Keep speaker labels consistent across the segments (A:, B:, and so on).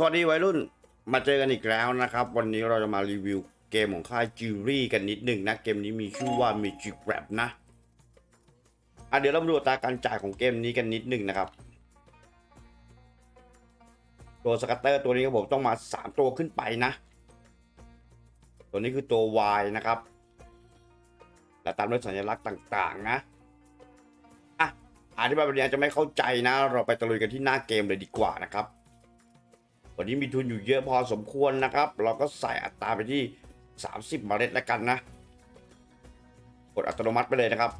A: สวัสดีวัยรุ่นมาเจอกันอีกแล้วนะครับ วันนี้เราจะมารีวิวเกมของค่ายจิวรี่กันนิดหนึ่งนะ เกมนี้มีชื่อว่า Magic Rap นะอะเดี๋ยวเรามาดูตาการจ่ายของเกมนี้กันนิดหนึ่งนะครับ ตัวสกัตเตอร์ตัวนี้ครับผมต้องมา 3 ตัวขึ้นไปนะ ตัวนี้คือตัว Y นะครับ และตามด้วยสัญลักษณ์ต่างๆนะอะอธิบายแบบนี้อาจจะไม่เข้าใจนะ เราไปตะลุยกันที่หน้าเกมเลยดีกว่านะครับ วันนี้มีทุนอยู่เยอะพอสมควรนะครับ เราก็ใส่อัตราไปที่ 30เมล็ดแล้วกันนะ กดอัตโนมัติไปเลยนะครับ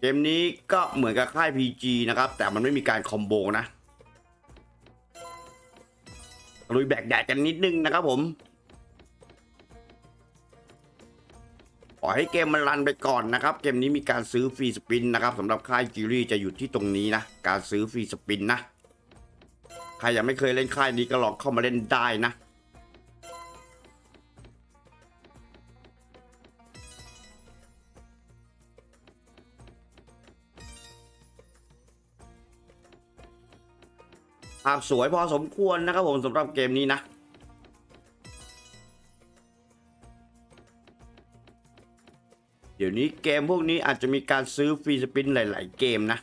A: เกมนี้ก็เหมือนกับค่าย PG นะครับ แต่มันไม่มีการคอมโบนะลุยแบกแดดกันนิดนึงนะครับผมปล่อให้เกมมันรันไปก่อนนะครับ เกมนี้มีการซื้อฟรีสปินนะครับสำหรับค่ายจิรี่จะอยู่ที่ตรงนี้นะ การซื้อฟรีสปินนะ ใครยังไม่เคยเล่นค่ายนี้ก็ลองเข้ามาเล่นได้นะภาพสวยพอสมควรนะครับผมสำหรับเกมนี้นะ เดี๋ยวนี้เกมพวกนี้อาจจะมีการซื้อฟรีสปินหลาย ๆ เกมนะ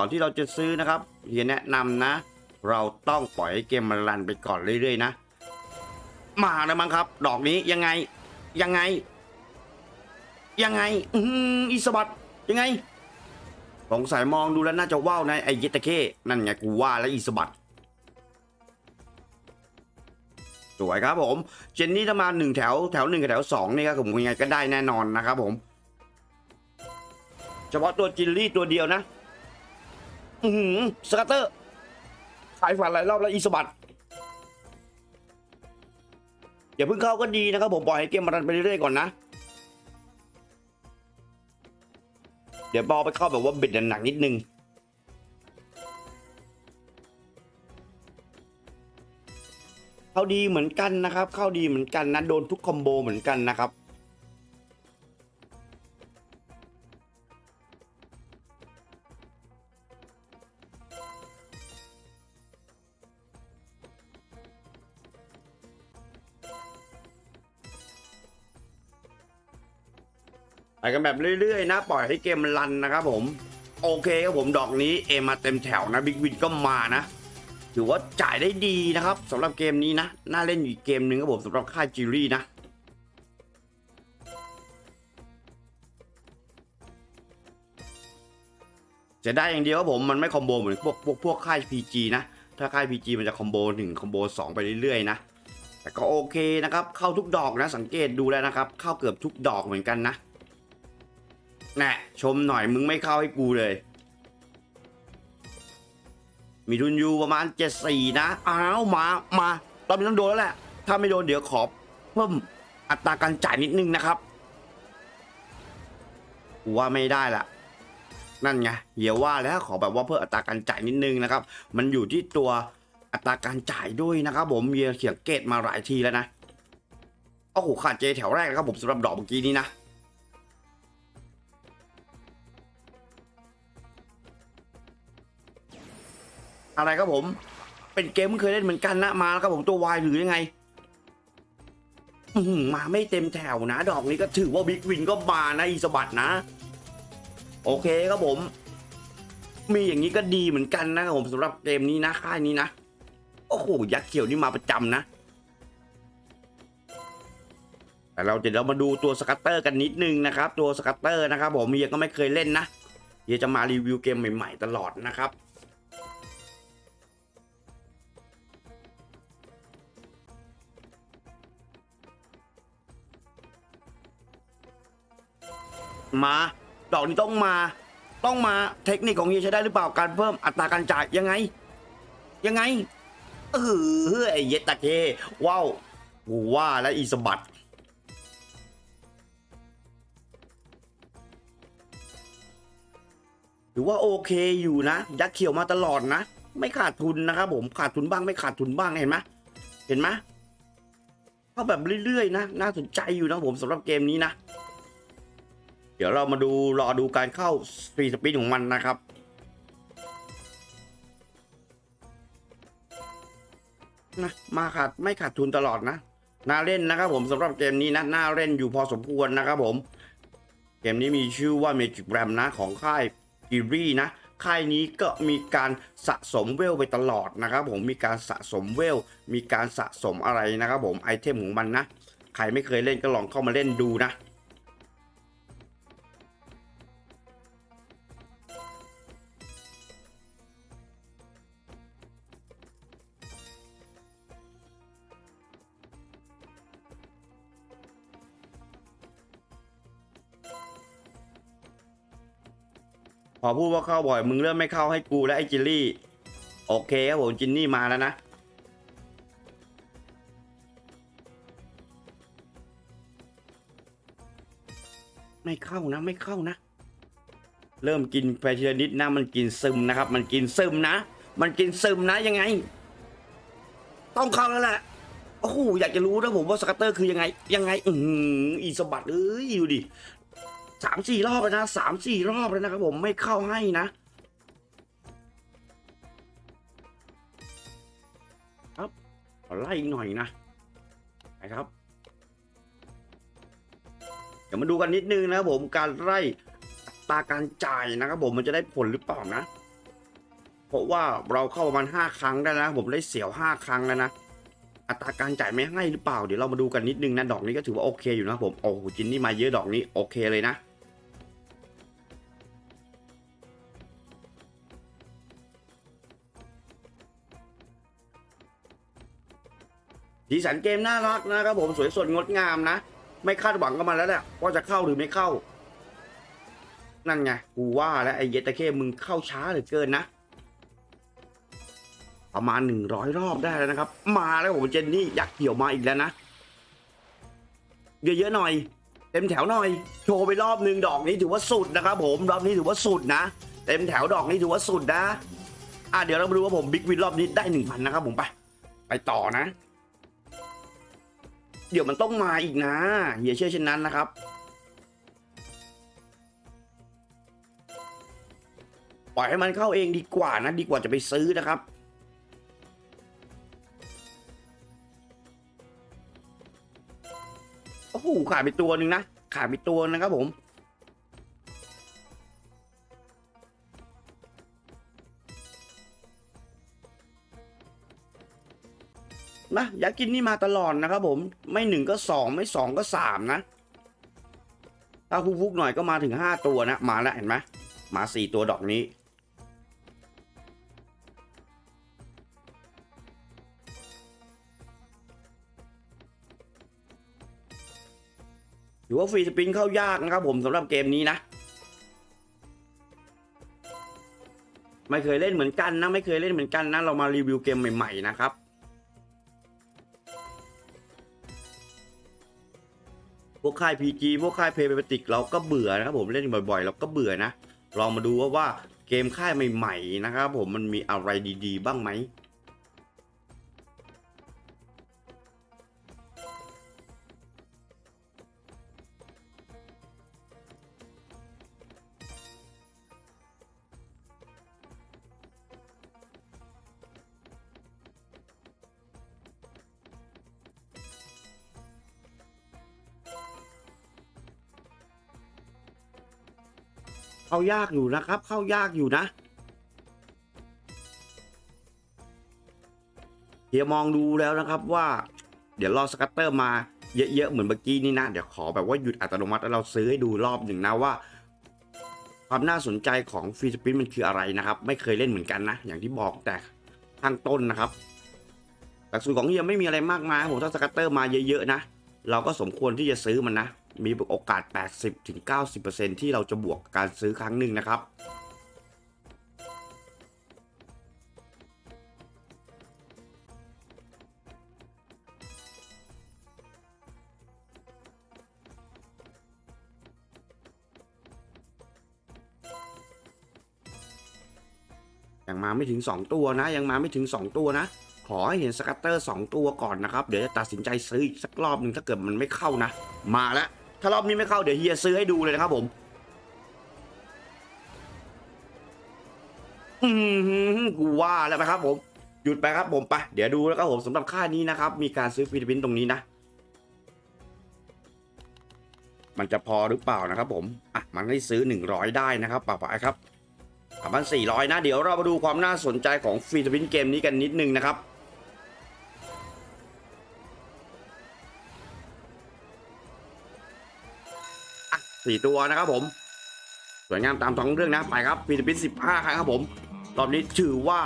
A: ก่อนที่เราจะซื้อนะครับเฮียแนะนำนะ เราต้องปล่อยให้เกมมันรันไปก่อนเรื่อยๆนะ มาแล้วมั้งครับ ดอกนี้ยังไงยังไง ยังไง อืออีสบัดยังไงสงสัยมองดูแล้วน่าจะว่าวนะไอ้เยตาเข้นั่นไงกูว่าแล้วอีสบัดสวยครับผม เจนนี่ถ้ามาหนึ่งแถวแถวหนึ่งกับแถวสองนี่ครับผมยังไงก็ได้แน่นอนนะครับผม เฉพาะตัวจินลี่ตัวเดียวนะ อือหือสกัตเตอร์ขายฝันหลายรอบแล้วอีสบัดอย่าเพิ่งเข้าก็ดีนะครับผมปล่อยให้เกมมันรันไปเรื่อยๆก่อนนะ เดี๋ยวบอลไปเข้าแบบว่าเบ็ดหนักๆนิดนึงเข้าดีเหมือนกันนะครับ เข้าดีเหมือนกันนะโดนทุกคอมโบเหมือนกันนะครับ กันแบบเรื่อยๆนะ ปล่อยให้เกมมันรันนะครับผม โอเคครับผมดอกนี้เอมาเต็มแถวนะบิ๊กวินก็มานะถือว่าจ่ายได้ดีนะครับสำหรับเกมนี้นะ น่าเล่นอยู่อีกเกมหนึ่งครับผมสำหรับค่ายจิรี่นะจะได้อย่างเดียวครับผมมันไม่คอมโบเหมือนพวกพวกพวกค่าย PG นะ ถ้าค่าย PG มันจะคอมโบ1คอมโบ2 ไปเรื่อยๆนะ แต่ก็โอเคนะครับ เข้าทุกดอกนะสังเกตดูแล้วนะครับ เข้าเกือบทุกดอกเหมือนกันนะ แน่ชมหน่อยมึงไม่เข้าให้กูเลย มีทุนยูประมาณเจ็ดสี่นะ อ้าวมา มาตอนนี้ต้องโดนแล้วแหละ ถ้าไม่โดนเดี๋ยวขอเพิ่มอัตราการจ่ายนิดนึงนะครับกูว่าไม่ได้ละนั่นไงเฮียวว่าแล้วขอแบบว่าเพิ่มอัตราการจ่ายนิดนึงนะครับ มันอยู่ที่ตัวอัตราการจ่ายด้วยนะครับ ผมเฮียเขียนเกตมาหลายทีแล้วนะโอ้โหขาดเจแถวแรกนะครับผมสำหรับดอกเมื่อกี้นี้นะ อะไรครับผม เป็นเกมที่เคยเล่นเหมือนกันนะมาแล้วครับผมตัววายหรือยังไงมาไม่เต็มแถวนะ ดอกนี้ก็ถือว่าบิ๊กวินก็มานะอีสบัดนะ โอเคครับผม มีอย่างนี้ก็ดีเหมือนกันนะครับผมสำหรับเกมนี้นะค่ายนี้นะโอ้โหยักษ์เขียวนี่มาประจำนะแต่เราจะเรามาดูตัวสกัตเตอร์กันนิดนึงนะครับ ตัวสกัตเตอร์นะครับผมเฮียก็ไม่เคยเล่นนะเฮียจะมารีวิวเกมใหม่ ๆ ตลอดนะครับ มาดอกนี้ต้องมา ต้องมาเทคนิคของเฮียใช้ได้หรือเปล่าการเพิ่มอัตราการจ่ายยังไง ยังไงเออไอเยดตะเคว้าวกูว่าแล้วอีสบัดถือว่าโอเคอยู่นะ ยักษ์เขียวมาตลอดนะ ไม่ขาดทุนนะครับผมขาดทุนบ้างไม่ขาดทุนบ้างเห็นไหมเห็นไหมก็แบบเรื่อยๆนะ น่าสนใจอยู่นะผมสำหรับเกมนี้นะ เดี๋ยวเรามาดูรอดูการเข้าฟรีสปินของมันนะครับ นะมาขาดไม่ขาดทุนตลอดนะน่าเล่นนะครับผมสำหรับเกมนี้นะน่าเล่นอยู่พอสมควรนะครับผม เกมนี้มีชื่อว่า Magic Ram นะของค่ายกิรีนะค่ายนี้ก็มีการสะสมเวลไปตลอดนะครับผมมีการสะสมเวล มีการสะสมอะไรนะครับผมไอเทมของมันนะ ใครไม่เคยเล่นก็ลองเข้ามาเล่นดูนะ อพูดว่าเข้าบ่อย มึงเริ่มไม่เข้าให้กูและไอ้จิลลี่ โอเคครับผมจินนี่มาแล้วนะ ไม่เข้านะไม่เข้านะ เริ่มกินไปทีละนิดนะมันกินซึมนะครับ มันกินซึมนะ มันกินซึมนะยังไง ต้องเข้าแล้วแหละโอ้โหอยากจะรู้นะผมว่าสกัตเตอร์คือยังไง ยังไง อืออีสบัดเอ้ยดูดิ สามสี่รอบแล้วนะสามสี่รอบแล้วนะครับผมไม่เข้าให้นะ ครับขอไล่อีกหน่อยนะนะครับ เดี๋ยวมาดูกันนิดนึงนะครับผมการไล่ตาการจ่ายนะครับผมมันจะได้ผลหรือเปล่านะ เพราะว่าเราเข้าประมาณห้าครั้งได้แล้วผมได้เสียวห้าครั้งแล้วนะอัตราการจ่ายไม่ให้หรือเปล่า เดี๋ยวเรามาดูกันนิดนึงนะ ดอกนี้ก็ถือว่าโอเคอยู่นะผม โอ้โหจินนี่มาเยอะดอกนี้โอเคเลยนะ สีสันเกมน่ารักนะครับผมสวยสดงดงามนะ ไม่คาดหวังกับมันแล้วแหละว่าจะเข้าหรือไม่เข้า นั่นไงกูว่าแล้วไอ้เยตาเคมึงเข้าช้าเหลือเกินนะ ประมาณหนึ่งร้อยรอบได้แล้วนะครับ มาแล้วผมเจนนี่อยากเกี่ยวมาอีกแล้วนะเยอะๆหน่อย เต็มแถวหน่อย โชว์ไปรอบหนึ่งดอกนี้ถือว่าสุดนะครับผมรอบนี้ถือว่าสุดนะ เต็มแถวดอกนี้ถือว่าสุดนะอะเดี๋ยวเรามาดูว่าผมบิ๊กวินรอบนี้ได้หนึ่งพันนะครับผมไป ไปต่อนะ เดี๋ยวมันต้องมาอีกนะอย่าเชื่อเช่นนั้นนะครับ ปล่อยให้มันเข้าเองดีกว่านะดีกว่าจะไปซื้อนะครับโอ้โหขาดไปตัวหนึ่งนะขาดไปตัวนะครับผม นะอยากกินนี่มาตลอดนะครับผมไม่หนึ่งก็สองไม่สองก็สามนะ ถ้าฟุกๆหน่อยก็มาถึงห้าตัวนะ มาแล้วเห็นไหมมาสี่ตัวดอกนี้ถือว่าฟรีสปินเข้ายากนะครับผมสำหรับเกมนี้นะ ไม่เคยเล่นเหมือนกันนะ ไม่เคยเล่นเหมือนกันนะ เรามารีวิวเกมใหม่ ๆ นะครับ พวกค่าย PG พวกค่ายเพย์เปติกเราก็เบื่อนะครับผมเล่นบ่อยๆ เราก็เบื่อนะ ลองมาดูว่าว่าเกมค่ายใหม่ๆนะครับผมมันมีอะไรดีๆ บ้างไหม เข้ายากอยู่นะครับ เข้ายากอยู่นะเฮียมองดูแล้วนะครับว่า เดี๋ยวรอสกัตเตอร์มาเยอะๆเหมือนเมื่อกี้นี่นะ เดี๋ยวขอแบบว่าหยุดอัตโนมัติแล้วเราซื้อให้ดูรอบหนึ่งนะว่า ความน่าสนใจของฟรีสปินมันคืออะไรนะครับ ไม่เคยเล่นเหมือนกันนะ อย่างที่บอกแต่ข้างต้นนะครับหลักสูตรของเฮียไม่มีอะไรมากมายผมถ้าสกัตเตอร์มาเยอะๆนะ เราก็สมควรที่จะซื้อมันนะ มีโอกาส 80-90%ที่เราจะบวกการซื้อครั้งหนึ่งนะครับยังมาไม่ถึง 2 ตัวนะ ยังมาไม่ถึง 2 ตัวนะ ขอให้เห็นสกัตเตอร์ 2 ตัวก่อนนะครับ เดี๋ยวจะตัดสินใจซื้ออีกสักรอบหนึ่งถ้าเกิดมันไม่เข้านะ มาแล้ว ถ้ารอบนี้ไม่เข้าเดี๋ยวเฮียซื้อให้ดูเลยนะครับผมอืมกูว่าแล้วนะครับผมหยุดไปครับผมไปเดี๋ยวดูแล้วครับผมสำหรับค่านี้นะครับ มีการซื้อฟิลิปปินส์ตรงนี้นะ มันจะพอหรือเปล่านะครับผมอะมันให้ซื้อ 100 ได้นะครับป่าป่าครับสามพันสี่ร้อยนะ เดี๋ยวเรามาดูความน่าสนใจของฟิลิปปินส์เกมนี้กันนิดนึงนะครับ สี่ตัวนะครับผม สวยงามตามท้องเรื่องนะไปครับฟิลิปปินส์สิบห้าครั้งครับผม รอบนี้ถือว่า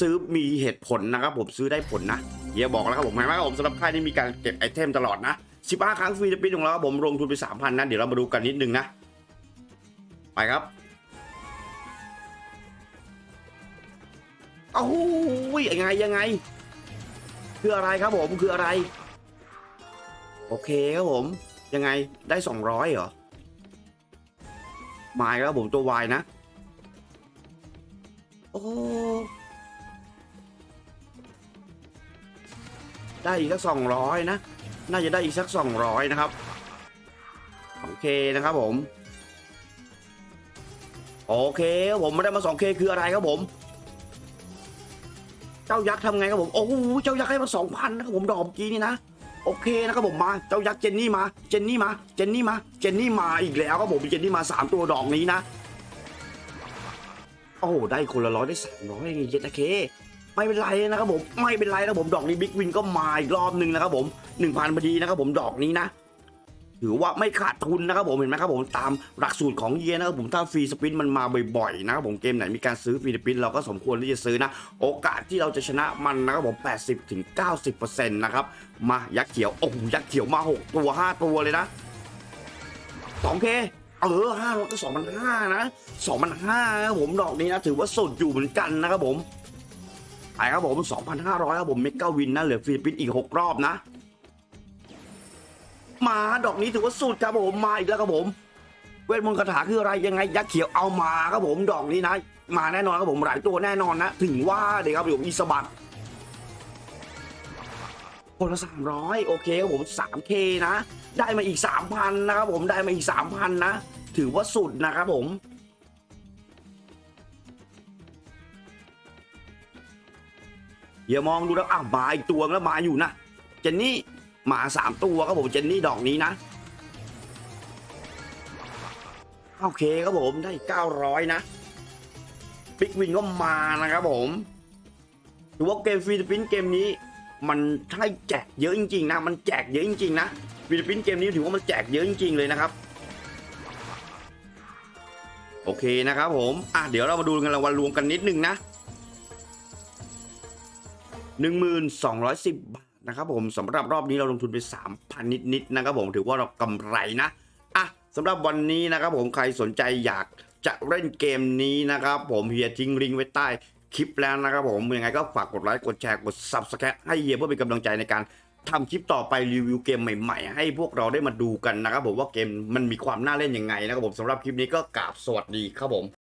A: ซื้อมีเหตุผลนะครับผมซื้อได้ผลนะเฮียบอกแล้วครับผมเห็นไหมครับผมสำหรับค่ายนี้มีการเก็บไอเทมตลอดนะ15ครั้งฟิลิปปินส์ของเราครับผมลงทุนไป3,000นะเดี๋ยวเรามาดูกันนิดนึงนะไปครับเอ้าหูยยังไงยังไง คืออะไรครับผมคืออะไร โอเคครับผมยังไงได้200เหรอ มาแล้วผมตัววายนะ โอ้ ได้อีกสักสองร้อยนะ น่าจะได้อีกสักสองร้อยนะครับ โอเคนะครับผม โอเคผมไม่ได้มาสองเคคืออะไรครับผม เจ้ายักษ์ทำไงครับผม โอ้เจ้ายักษ์ให้มาสองพันนะครับผมดอกเมื่อกี้นี่นะ โอเคนะครับผมมา เจ้ายักษ์เจนนี่มา เจนนี่มา เจนนี่มา เจนนี่มาอีกแล้วครับผมเจนนี่มาสามตัวดอกนี้นะ โอ้โหได้คนละร้อยได้สามร้อยเองเจ็ดเค ไม่เป็นไรนะครับผม ไม่เป็นไรนะผม ดอกนี้บิ๊กวินก็มาอีกรอบหนึ่งนะครับผมหนึ่งพันพอดีนะครับผมดอกนี้นะ ถือว่าไม่ขาดทุนนะครับผมเห็นไหมครับผมตามหลักสูตรของเยนะครับผมถ้าฟรีสปินมันมาบ่อยๆนะครับผมเกมไหนมีการซื้อฟรีสปินเราก็สมควรที่จะซื้อนะ โอกาสที่เราจะชนะมันนะครับผม 80ถึง90%นะครับมายักษ์เขียวโอ้โหยักษ์เขียวมา 6 ตัว 5 ตัวเลยนะ 2K เออห้าร้อยก็สองพันห้านะสองพันห้าครับผมดอกนี้นะถือว่าสดอยู่เหมือนกันนะครับผมไปครับผม2,500ครับผมเมกาวินนะเหลือฟิลิปปินส์อีก6รอบนะ มาดอกนี้ถือว่าสุดครับผมมาอีกแล้วครับผมเวทมนต์คาถาคืออะไรยังไงยักษ์เขียวเอามาครับผมดอกนี้นะ มาแน่นอนครับผมหลายตัวแน่นอนนะ ถึงว่าเดี๋ยวครับผมอีสบัตคนละ300โอเคครับผม 3K นะ ได้มาอีก 3,000 นะครับผมได้มาอีก 3,000 นะ ถือว่าสุดนะครับผมอย่ามองดูแล้วอ้าวมาอีกตัวแล้วมาอยู่นะเจนนี่ มาสามตัวครับผมเจนนี่ดอกนี้นะ โอเคครับผมได้เก้าร้อยนะบิ๊กวินก็มานะครับผมถือว่าเกมฟิลิปปินส์เกมนี้ มันให้แจกเยอะจริงๆนะ มันแจกเยอะจริงๆนะฟิลิปปินส์เกมนี้ถือว่ามันแจกเยอะจริงๆเลยนะครับโอเคนะครับผมอะเดี๋ยวเรามาดูกันรางวัลรวมกันนิดนึงนะ 1,210 บาท นะครับผมสำหรับรอบนี้เราลงทุนไป 3,000 นิดๆนะครับผมถือว่าเรากำไรนะอะสำหรับวันนี้นะครับผมใครสนใจอยากจะเล่นเกมนี้นะครับผมเฮียทิ้งลิงก์ไว้ใต้คลิปแล้วนะครับผมยังไงก็ฝากกดไลค์กดแชร์กด Subscribe ให้เฮียเพื่อเป็นกำลังใจในการทำคลิปต่อไปรีวิวเกมใหม่ๆ ให้พวกเราได้มาดูกันนะครับผมว่าเกมมันมีความน่าเล่นยังไงนะครับผมสำหรับคลิปนี้ก็กราบสวัสดีครับผม